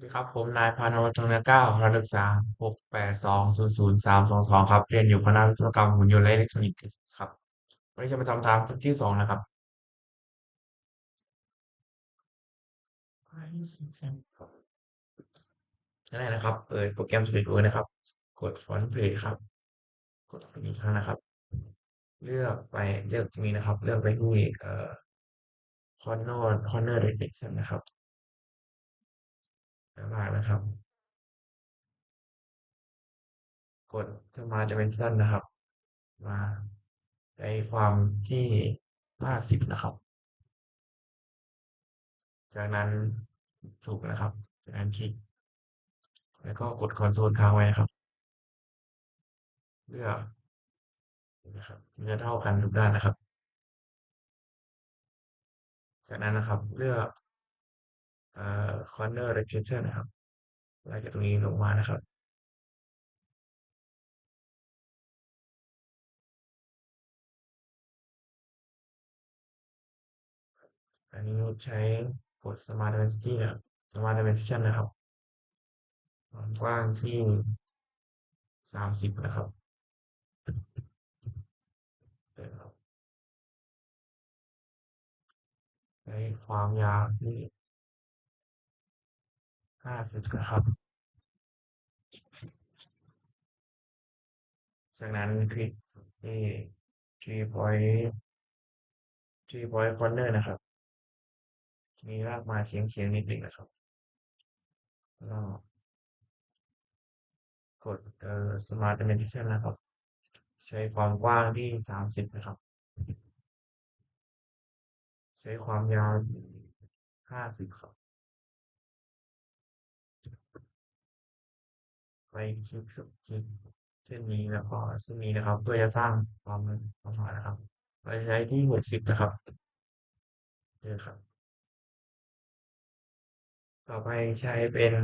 สวัสดีครับผมนายพานุวัฒน์ธงนเก้าระดับศึกษาหกแปดสองศูนย์ศูนย์สามสองสองครับ เรียนอยู่คณะวิศวกรรมหุ่นยนต์และอิเล็กทรอนิกส์ครับ วันนี้จะมาทำตามฝึกที่สองนะครับ นั่นแหละนะครับ เปิดโปรแกรม SpeedWord นะครับ กด Font Play ครับ กดตรงนี้ครั้งนะครับ เลือกไปเลือกตรงนี้นะครับ เลือกไปที่เอ่อ Corner Corner Direction นะครับ ล้วมานะครับ กด Smart Dimension นะครับ มาในความที่ห้าสิบนะครับ จากนั้นถูกนะครับ จากนั้นคลิก แล้วก็กดคอนโซลค้างไว้ครับเลือกนะครับจะเท่ากันทุกด้านนะครับ จากนั้นนะครับ เลือก corner rotation นะครับไล่จากตรงนี้ลงมานะครับอันนี้ใช้กด smart dimension นะครับ smart dimension นะครับความกว้างที่สามสิบนะครับใช้ความยาวที่ ห้าสิบนะครับจากนั้นคลิกที่ three point three point corner นะครับ มีรากมาเฉียงเฉียงนิดหนึ่งนะครับแล้วกดเอ่อ smart dimension นะครับ ใช้ความกว้างที่สามสิบนะครับ ใช้ความยาวห้าสิบครับ ไปคลิกคลิกเส้นนี้แล้วก็เส้นนี้นะครับ เพื่อจะสร้างความความหมายนะครับเราใช้ที่หกสิบนะครับนี่ครับ ต่อไปใช้เป็น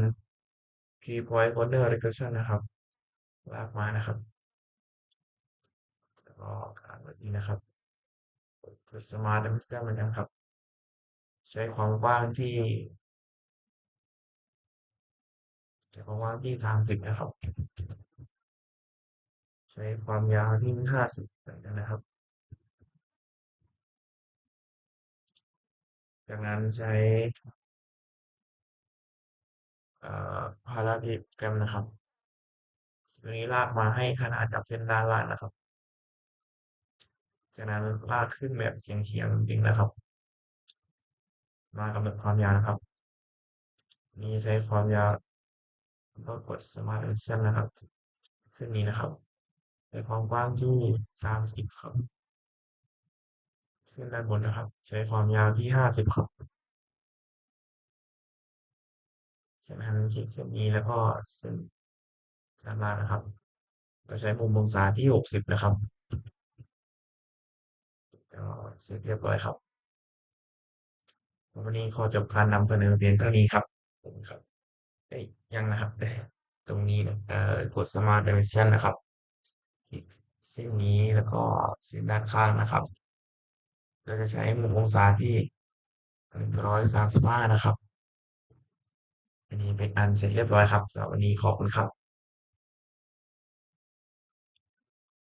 three point corner regression นะครับ ลากมานะครับแล้วก็การแบบนี้นะครับกด smart dimension เหมือนกันครับ ใช้ความกว้างที่ ใช้ความางที่สามสิบนะครับ ใช้ความยาวที่ห้าสิบนกันะครับ จากนั้นใช้พาราดิแกรมนะครับตัวนี้ลากมาให้ขนาดกับเส้นด้านล่างนะครับ จากนั้นลากขึ้นแบบเฉียงๆจริงนะครับ มากำหนดความยาวนะครับ นี่ใช้ความยาว ก็กด smart dimension นะครับเส้นนี้นะครับใช้ความกว้างที่สามสิบครับเส้นด้านบนนะครับ ใช้ความยาวที่ห้าสิบครับจากนั้นคลิกเส้นนี้แล้วก็เส้นด้านล่างนะครับเราใช้มุมองศาที่หกสิบนะครับก็เสร็จเรียบร้อยครับวันนี้ขอจบการนำเสนอเพียงเท่านี้ครับผมครับ ยยังนะครับ ตรงนี้นะเอ่อกด smart dimension นะครับเส้นนี้แล้วก็เส้นด้านข้างนะครับ เราจะใช้มุมองศาที่หนึ่งร้อยสามสิบห้านะครับ อันนี้เป็นอันเสร็จเรียบร้อยครับสำหรับวันนี้ขอบคุณครับ